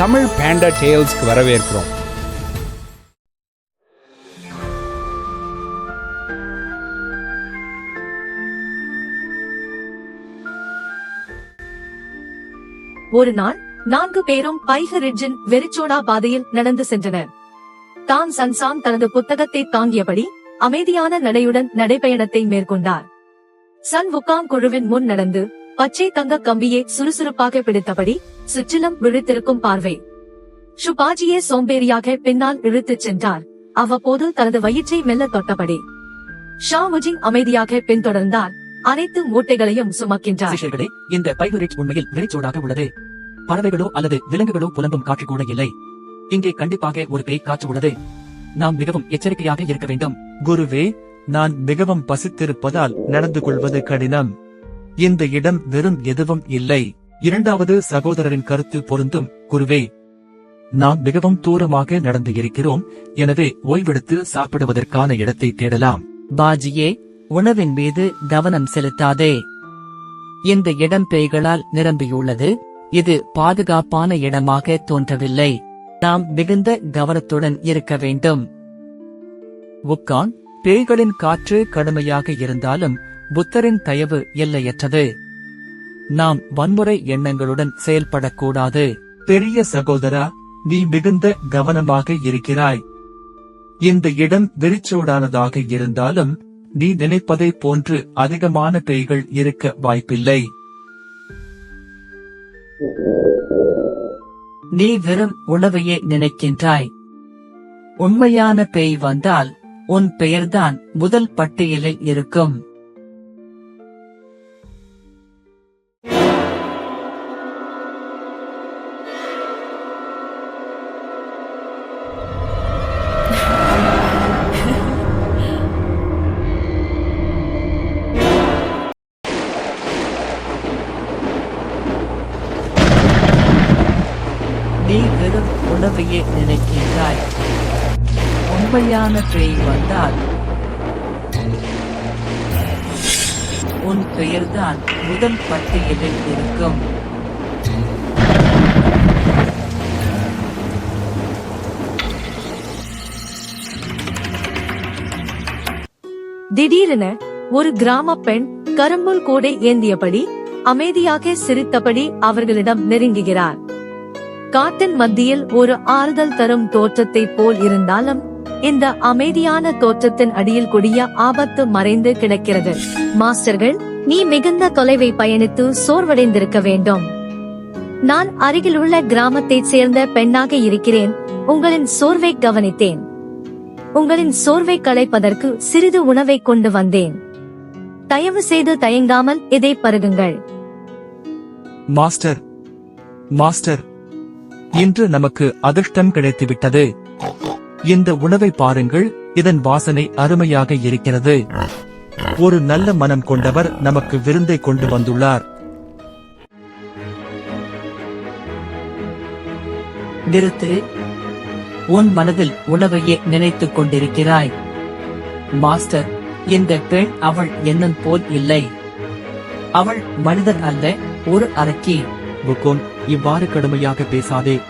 தமிழ் பேண்டா டேல்ஸ்க்கு வரவேற்கிறோம். ஒரு நாள் நான்கு பேரும் பைக ரிட்ஜின் வெறிச்சோடா பாதையில் நடந்து சென்றனர். தான் சன்சான் தனது புத்தகத்தை தாங்கியபடி அமைதியான நடையுடன் நடைபயணத்தை மேற்கொண்டார். சன் உக்காங் குழுவின் முன் நடந்து பச்சை தங்க கம்பியை சுறுசுறுப்பாக பிடித்தபடி சுற்றிலும் விழித்திருக்கும் பார்வை. ஷுபாஜியே சோம்பேறியாக பின்னால் இழுத்துச் சென்றார். அவ்வப்போது தனது வயிற்றை மெல்ல தொட்டபடி ஷா முஜிங் அமைதியாக பின்தொடர்ந்தார். அனைத்து மூட்டைகளையும் சுமக்கின்றார். இந்த பைபரிட் உண்மையில் வெறிச்சோடாக உள்ளது. பறவைகளோ அல்லது விலங்குகளோ புலம்பும் காட்சி கூட இல்லை. இங்கே கண்டிப்பாக ஒரு பேய் காற்று உள்ளது. நாம் மிகவும் எச்சரிக்கையாக இருக்க வேண்டும். குருவே நான் மிகவும் பசித்திருப்பதால் நடந்து கொள்வது கடினம். இந்த இடம் வெறும் எதுவும் இல்லை. இரண்டாவது சகோதரரின் கருத்து பொருந்தும். குருவே நாம் மிகவும் தூரமாக நடந்து இருக்கிறோம். எனவே ஓய்வெடுத்து சாப்பிடுவதற்கான இடத்தை தேடலாம். பாஜியே உணவின் மீது கவனம் செலுத்தாதே. இந்த இடம் பேய்களால் நிரம்பியுள்ளது. இது பாதுகாப்பான இடமாக தோன்றவில்லை. நாம் மிகுந்த கவனத்துடன் இருக்க வேண்டும். உக்கான் பேய்களின் காற்று கடுமையாக இருந்தாலும் புத்தரின் தயவு எல்லையற்றது. நாம் வன்முறை எண்ணங்களுடன் செயல்படக்கூடாது. பெரிய சகோதரா நீ மிகுந்த கவனமாக இருக்கிறாய். இந்த இடம் வெறிச்சோடானதாக இருந்தாலும் நீ நினைப்பதைப் போன்று அதிகமான பேய்கள் இருக்க வாய்ப்பில்லை. நீ வெறும் உணவையே நினைக்கின்றாய். உண்மையான பேய் வந்தால் உன் பெயர்தான் முதல் பட்டியலில் இருக்கும். சரியான ட்ரெயின் வந்தால் உன் பெயர்தான் முதல் பட்டியலில் இருக்கும் திடீரென ஒரு கிராம பெண் கரும்புல் கூடை ஏந்தியபடி அமைதியாக சிரித்தபடி அவர்களிடம் நெருங்குகிறார். காட்டின் மத்தியில் ஒரு ஆறுதல் தரும் தோற்றத்தை போல் இருந்தாலும் இந்த அமைதியான தோற்றத்தின் அடியில் கொடிய ஆபத்து மறைந்து கிடக்கிறது. மாஸ்டர்கள் நீ மிகுந்த தொலைவை பயணித்து சோர்வடைந்திருக்க வேண்டும். நான் அருகிலுள்ள கிராமத்தைச் சேர்ந்த பெண்ணாக இருக்கிறேன். உங்களின் சோர்வை கவனித்தேன். உங்களின் சோர்வை களைப்பதற்கு சிறிது உணவை கொண்டு வந்தேன். தயவு செய்து தயங்காமல் இதை பருகுங்கள். மாஸ்டர் மாஸ்டர் இன்று நமக்கு அதிர்ஷ்டம் கிடைத்துவிட்டது. இந்த உணவை பாருங்கள் இதன் வாசனை அருமையாக இருக்கிறது. ஒரு நல்ல மனம் கொண்டவர் நமக்கு விருந்தை கொண்டு வந்துள்ளார். நிறுத்து. உன் மனதில் உணவையே நினைத்துக் கொண்டிருக்கிறாய். மாஸ்டர் இந்த பெண் அவள் எண்ணம் போல் இல்லை. அவள் மனிதன் அல்ல ஒரு அரக்கி. புக்கோன் இவ்வாறு கடுமையாக பேசாதே.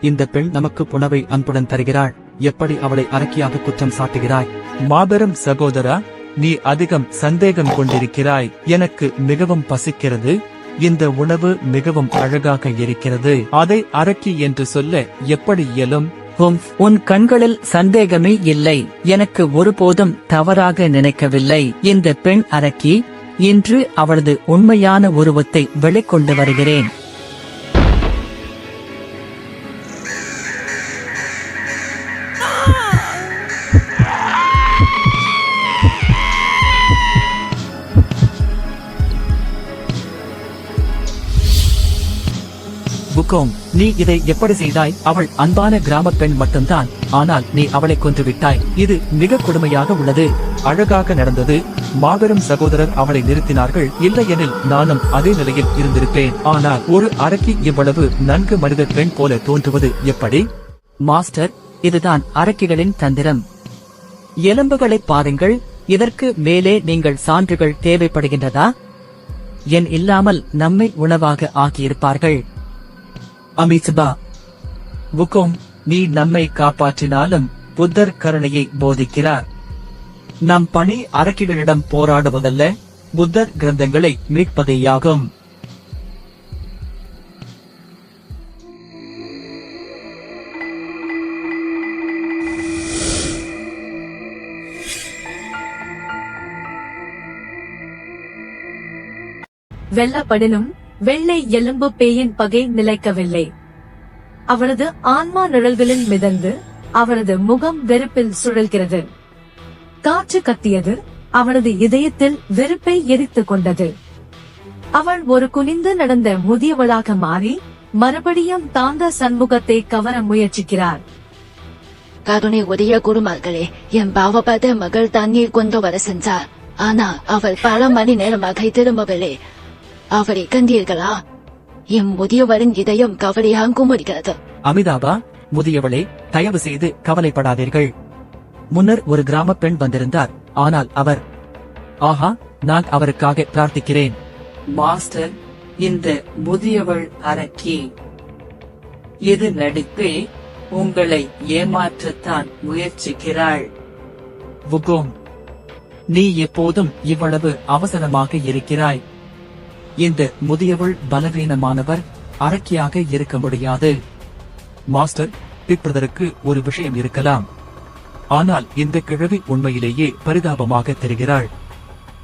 இந்த பெண் நமக்கு உணவை அன்புடன் தருகிறாள். எப்படி அவளை அரக்கியாக குற்றம் சாட்டுகிறாய்? மாபெரும் சகோதரா நீ அதிகம் சந்தேகம் கொண்டிருக்கிறாய். எனக்கு மிகவும் பசிக்கிறது. இந்த உணவு மிகவும் அழகாக இருக்கிறது. அதை அரக்கி என்று சொல்ல எப்படி இயலும்? உம், உன் கண்களில் சந்தேகமே இல்லை. எனக்கு ஒருபோதும் தவறாக நினைக்கவில்லை. இந்த பெண் அரக்கி இன்று அவளது உண்மையான உருவத்தை வெளிக்கொண்டு வருகிறேன். புக்கோம் நீ இதை எப்படி செய்தாய்? அவள் அன்பான கிராமப் பெண் மட்டும்தான். ஆனால் நீ அவளை கொன்று விட்டாய். இது மிக கொடுமையாக உள்ளது. அழகாக நடந்தது. மாபெரும் சகோதரர் அவளை நிறுத்தினார்கள். இல்லையெனில் நானும் அதே நிலையில் இருந்திருப்பேன். ஆனால் ஒரு அரக்கி இவ்வளவு நன்கு மனித பெண் போல தோன்றுவது எப்படி? மாஸ்டர் இதுதான் அரக்கிகளின் தந்திரம். எலும்புகளை பாருங்கள். இதற்கு மேலே நீங்கள் சான்றுகள் தேவைப்படுகின்றதா? என் இல்லாமல் நம்மை உணவாக ஆக்கியிருப்பார்கள். அமித்பா. புக்கும் நீ நம்மை காப்பாற்றினாலும் புத்தர் கருணையை போதிக்கிறார். நம் பணி அரக்கிகளிடம் போராடுவதல்ல புத்தர் கிரந்தங்களை மீட்பதேயாகும். வெல்லப்படினும் வெள்ளை எலும்பு பேயின் பகை நிலைக்கவில்லை. அவளது ஆன்மா நிழல்களில் மிதந்து அவனது முகம் வெறுப்பில் சுழல்கிறது. காற்று கத்தியது அவனது இதயத்தில் வெறுப்பை எரித்துக் கொண்டது. அவள் ஒரு குனிந்து நடந்த முதியவளாக மாறி மறுபடியும் தாந்த சண்முகத்தை கவர முயற்சிக்கிறார். கருணை உடைய குருமார்களே என் பாவபாத மகள் தண்ணீர் கொண்டு வர சென்றார். ஆனா அவள் பல மணி நேரமாக திரும்பவில்லை. அவரை கண்டீர்களா என் முதியவரின் இதயம் கவலையாக குமுறுகிறது அமிதாபா முதியவளே தயவு செய்து கவலைப்படாதீர்கள். முன்னர் ஒரு கிராம பெண் வந்திருந்தார். ஆனால் அவர் ஆஹா நான் அவருக்காக பிரார்த்திக்கிறேன். மாஸ்டர் இந்த முதியவள் அரக்கி இது நடிப்பே உங்களை ஏமாற்றத்தான் முயற்சிக்கிறாள். வுகோங் நீ எப்போதும் இவ்வளவு அவசரமாக இருக்கிறாய். இந்த முதியவள் பலவீனமானவர் அரக்கியாக இருக்க முடியாது. மாஸ்டர் பிப்ரதருக்கு ஒரு விஷயம் இருக்கலாம். ஆனால் இந்த கிழவி உண்மையிலேயே பரிதாபமாக தெரிகிறாள்.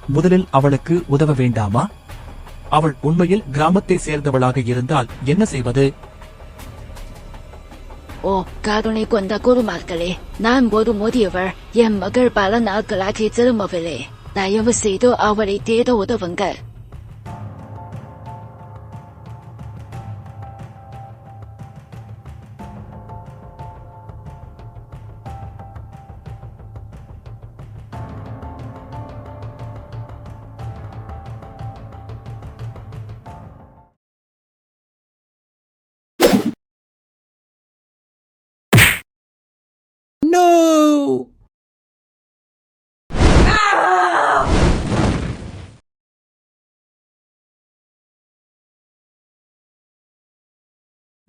முதலில் அவளுக்கு உதவ வேண்டாமா? அவள் உண்மையில் கிராமத்தை சேர்ந்தவளாக இருந்தால் என்ன செய்வது? ஓ கருணை கொண்ட குருமார்களே நான் ஒரு முதியவர் என் மகள் பல நாட்களாக திரும்பவில்லை. தயவு செய்து அவளை தேட உதவுங்கள்.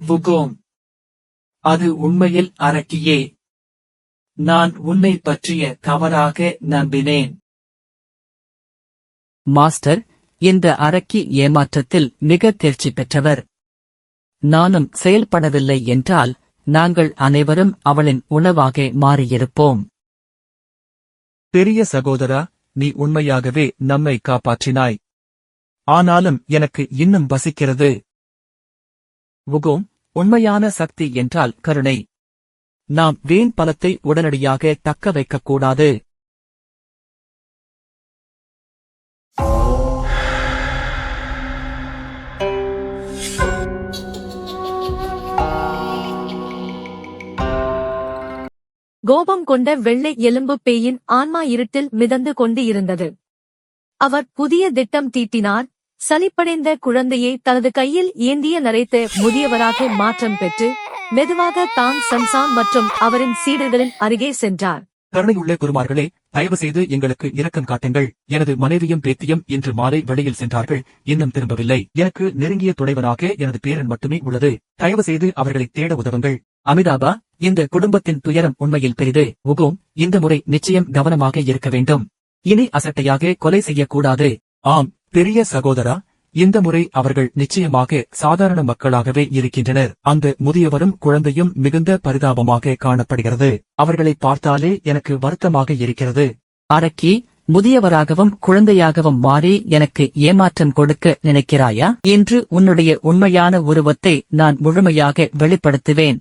வுகோங் அது உண்மையில் அரக்கியே. நான் உன்னை பற்றிய தவறாக நம்பினேன். மாஸ்டர் இந்த அரக்கி ஏமாற்றத்தில் மிக தேர்ச்சி பெற்றவர். நானும் செயல்படவில்லை என்றால் நாங்கள் அனைவரும் அவளின் உணவாக மாறியிருப்போம். பெரிய சகோதரா நீ உண்மையாகவே நம்மை காப்பாற்றினாய். ஆனாலும் எனக்கு இன்னும் பசிக்கிறது உகோம் உண்மையான சக்தி என்றால் கருணை. நாம் வீண் பலத்தை உடனடியாக தக்க வைக்கக்கூடாது. கோபம் கொண்ட வெள்ளை எலும்பு பேயின் ஆன்மா இருட்டில் மிதந்து கொண்டு இருந்தது. அவர் புதிய திட்டம் தீட்டினார். சலிப்படைந்த குழந்தையை தனது கையில் ஏந்திய நரைத்த முதியவராக மாற்றம் பெற்று மெதுவாக தான் சன்சான் மற்றும் அவரின் சீடர்களின் அருகே சென்றார். கருணையுள்ள குருமார்களே தயவு செய்து எங்களுக்கு இரக்கம் காட்டுங்கள். எனது மனைவியும் பேத்தியும் இன்று மாலை வெளியில் சென்றார்கள். இன்னும் திரும்பவில்லை. எனக்கு நெருங்கிய துணைவனாக எனது பேரன் மட்டுமே உள்ளது. தயவு செய்து அவர்களை தேட உதவுங்கள். அமிதாபா இந்த குடும்பத்தின் துயரம் உண்மையில் பெரிது. உகோம் இந்த முறை நிச்சயம் கவனமாக இருக்க வேண்டும். இனி அசட்டையாக கொலை செய்யக்கூடாது. ஆம் பெரிய சகோதரா இந்த முறை அவர்கள் நிச்சயமாக சாதாரண மக்களாகவே இருக்கின்றனர். அந்த முதியவரும் குழந்தையும் மிகுந்த பரிதாபமாக காணப்படுகிறது. அவர்களை பார்த்தாலே எனக்கு வருத்தமாக இருக்கிறது. அரக்கி முதியவராகவும் குழந்தையாகவும் மாறி எனக்கு ஏமாற்றம் கொடுக்க நினைக்கிறாயா? இன்று உன்னுடைய உண்மையான உருவத்தை நான் முழுமையாக வெளிப்படுத்துவேன்.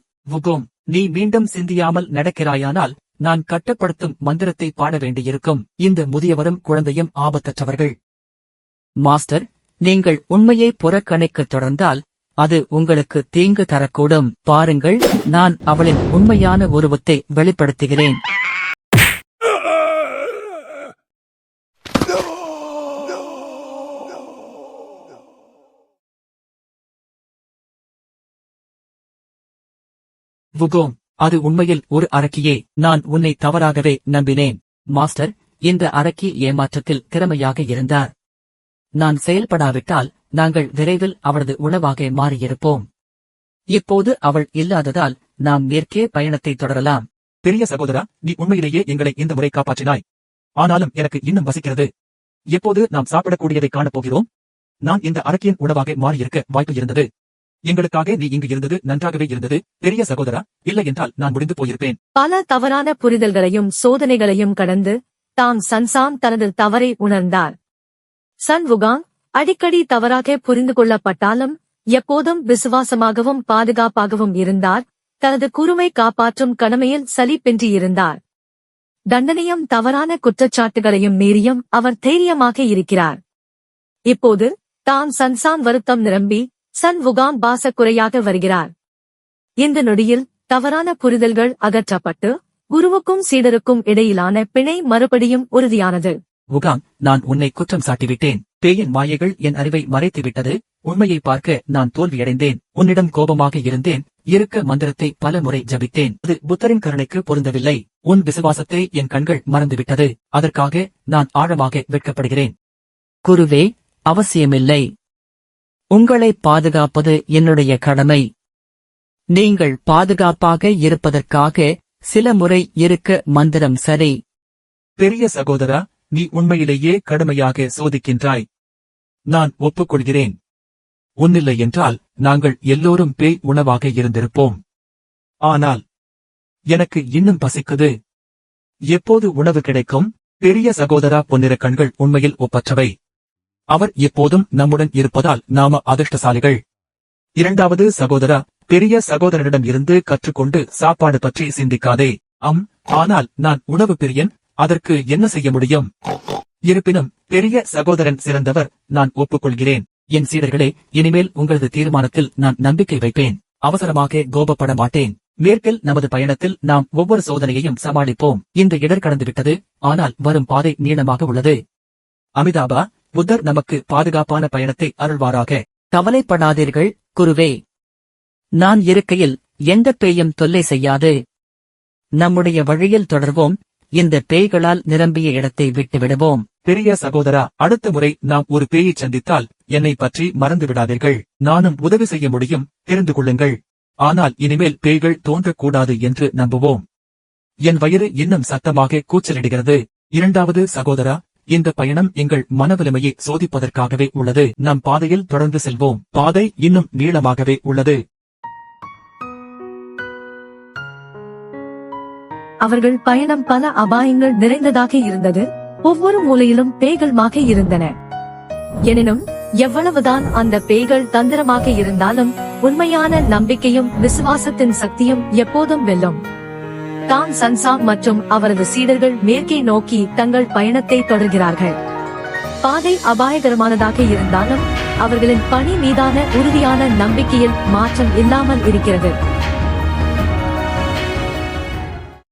நீ மீண்டும் சிந்தியாமல் நடக்கிறாயானால் நான் கட்டப்படுத்தும் மந்திரத்தை பாட வேண்டியிருக்கும். இந்த முதியவரும் குழந்தையும் ஆபத்தற்றவர்கள். மாஸ்டர் நீங்கள் உண்மையை புறக்கணிக்கத் தொடர்ந்தால் அது உங்களுக்கு தீங்கு தரக்கூடும். பாருங்கள் நான் அவளின் உண்மையான உருவத்தை வெளிப்படுத்துகிறேன். வுகோங் அது உண்மையில் ஒரு அரக்கியே. நான் உன்னை தவறாகவே நம்பினேன். மாஸ்டர் இந்த அரக்கி ஏமாற்றத்தில் திறமையாக இருந்தார். நான் செயல்படாவிட்டால் நாங்கள் விரைவில் அவரது உணவாக மாறியிருப்போம். இப்போது அவள் இல்லாததால் நாம் மேற்கே பயணத்தை தொடரலாம். பெரிய சகோதரா நீ உண்மையிலேயே எங்களை இந்த முறை காப்பாற்றினாய். ஆனாலும் எனக்கு இன்னும் வசிக்கிறது. எப்போது நாம் சாப்பிடக்கூடியதை காணப்போகிறோம்? நான் இந்த அரக்கியின் உணவாக மாறியிருக்க வாய்ப்பு இருந்தது. எங்களுக்காக நீ இங்கு இருந்தது நன்றாகவே இருந்தது. பெரிய சகோதரா இல்லை என்றால் நான் முடிந்து போயிருப்பேன். பல தவறான புரிதல்களையும் சோதனைகளையும் கடந்து தாங் சன்சான் தனது தவறை உணர்ந்தார். சன் வுகாங் அடிக்கடி தவறாக புரிந்து கொள்ளப்பட்டாலும் எப்போதும் விசுவாசமாகவும் பாதுகாப்பாகவும் இருந்தார். தனது குறுமை காப்பாற்றும் கடமையில் சலிப்பின்றி இருந்தார் தண்டனையும் தவறான குற்றச்சாட்டுகளையும் மீறியும் அவர் தைரியமாக இருக்கிறார். இப்போது தாம் சன்சான் வருத்தம் நிரம்பி சன் வுகாங் பாசக்குறையாக வருகிறார். இந்த நொடியில் தவறான புரிதல்கள் அகற்றப்பட்டு குருவுக்கும் சீடருக்கும் இடையிலான பிணை மறுபடியும் உறுதியானது. உகாங் நான் உன்னை குற்றம் சாட்டிவிட்டேன். பேயின் மாயைகள் என் அறிவை மறைத்து விட்டது உண்மையை பார்க்க நான் தோல்வியடைந்தேன். உன்னிடம் கோபமாக இருந்தேன். இருக்க மந்திரத்தை பல முறை ஜபித்தேன். அது புத்தரின் கருணைக்கு பொருந்தவில்லை. உன் விசுவாசத்தை என் கண்கள் மறந்துவிட்டது. அதற்காக நான் ஆழமாக வெட்கப்படுகிறேன். குருவே அவசியமில்லை. உங்களை பாதுகாப்பது என்னுடைய கடமை. நீங்கள் பாதுகாப்பாக இருப்பதற்காக சில முறை இருக்க மந்திரம் சரி. பெரிய சகோதரா நீ உண்மையிலேயே கடுமையாக சோதிக்கின்றாய். நான் ஒப்புக்கொள்கிறேன். உன்னில்லை என்றால் நாங்கள் எல்லோரும் பேய் உணவாக இருந்திருப்போம். ஆனால் எனக்கு இன்னும் பசிக்குது. எப்போது உணவு கிடைக்கும்? பெரிய சகோதரா பொன்னிற கண்கள் உண்மையில் ஒப்பற்றவை. அவர் எப்போதும் நம்முடன் இருப்பதால் நாம அதிர்ஷ்டசாலிகள். இரண்டாவது சகோதரா பெரிய சகோதரனிடம் இருந்து கற்றுக்கொண்டு சாப்பாடு பற்றி சிந்திக்காதே. அம் ஆனால் நான் உணவு பிரியன் அதற்கு என்ன செய்ய முடியும்? இருப்பினும் பெரிய சகோதரன் சிறந்தவர் நான் ஒப்புக்கொள்கிறேன். என் சீடர்களே இனிமேல் உங்களது தீர்மானத்தில் நான் நம்பிக்கை வைப்பேன். அவசரமாக கோபப்பட மாட்டேன். மேற்கில் நமது பயணத்தில் நாம் ஒவ்வொரு சோதனையையும் சமாளிப்போம். இந்த இடர் கடந்துவிட்டது ஆனால் வரும் பாதை நீளமாக உள்ளது. அமிதாபா புத்தர் நமக்கு பாதுகாப்பான பயணத்தை அருள்வாராக. கவலைப்படாதீர்கள் குருவே. நான் இருக்கையில் எந்த பேயும் தொல்லை செய்யாது. நம்முடைய வழியில் தொடர்வோம் இந்த பேய்களால் நிரம்பிய இடத்தை விட்டு விடுவோம் பெரிய சகோதரா அடுத்த முறை நாம் ஒரு பேயை சந்தித்தால் என்னை பற்றி மறந்து விடாதீர்கள் நானும் உதவி செய்ய முடியும் தெரிந்து கொள்ளுங்கள். ஆனால் இனிமேல் பேய்கள் தோன்றக்கூடாது என்று நம்புவோம். என் வயிறு இன்னும் சத்தமாக கூச்சலிடுகிறது. இரண்டாவது சகோதரா இந்த பயணம் எங்கள் மனவலிமையை சோதிப்பதற்காகவே உள்ளது. நம் பாதையில் தொடர்ந்து செல்வோம். பாதை இன்னும் நீளமாகவே உள்ளது. அவர்கள் பயணம் பல அபாயங்கள் நிறைந்ததாக இருந்தது. ஒவ்வொரு மூலையிலும் பேய்கள்மாக இருந்தன. எனினும் எவ்வளவுதான் அந்த பேய்கள் தந்திரமாக இருந்தாலும் உண்மையான நம்பிக்கையும் விசுவாசத்தின் சக்தியும் எப்போதும் வெல்லும். தான் சன்சா மற்றும் அவரது சீடர்கள் மேற்கே நோக்கி தங்கள் பயணத்தை தொடர்கிறார்கள். பாதை அபாயகரமானதாக இருந்தாலும் அவர்களின் பணி மீதான உறுதியான நம்பிக்கையில் மாற்றம் இல்லாமல் இருக்கிறது.